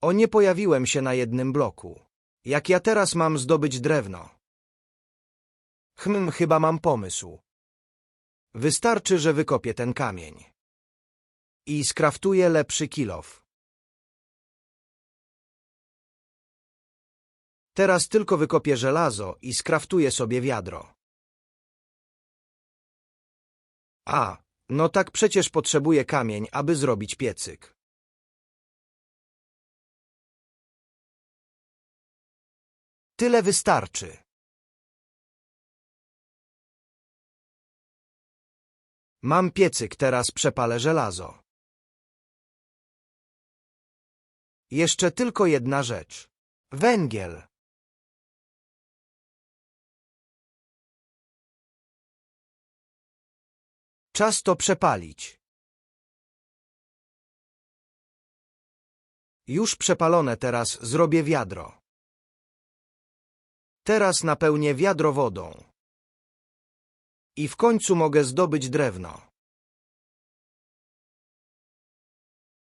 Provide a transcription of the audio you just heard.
O, nie pojawiłem się na jednym bloku. Jak ja teraz mam zdobyć drewno? Hm, chyba mam pomysł. Wystarczy, że wykopię ten kamień. I skraftuję lepszy kilof. Teraz tylko wykopię żelazo i skraftuję sobie wiadro. A, no tak przecież potrzebuję kamień, aby zrobić piecyk. Tyle wystarczy. Mam piecyk, teraz przepalę żelazo. Jeszcze tylko jedna rzecz. Węgiel. Czas to przepalić. Już przepalone teraz zrobię wiadro. Teraz napełnię wiadro wodą. I w końcu mogę zdobyć drewno.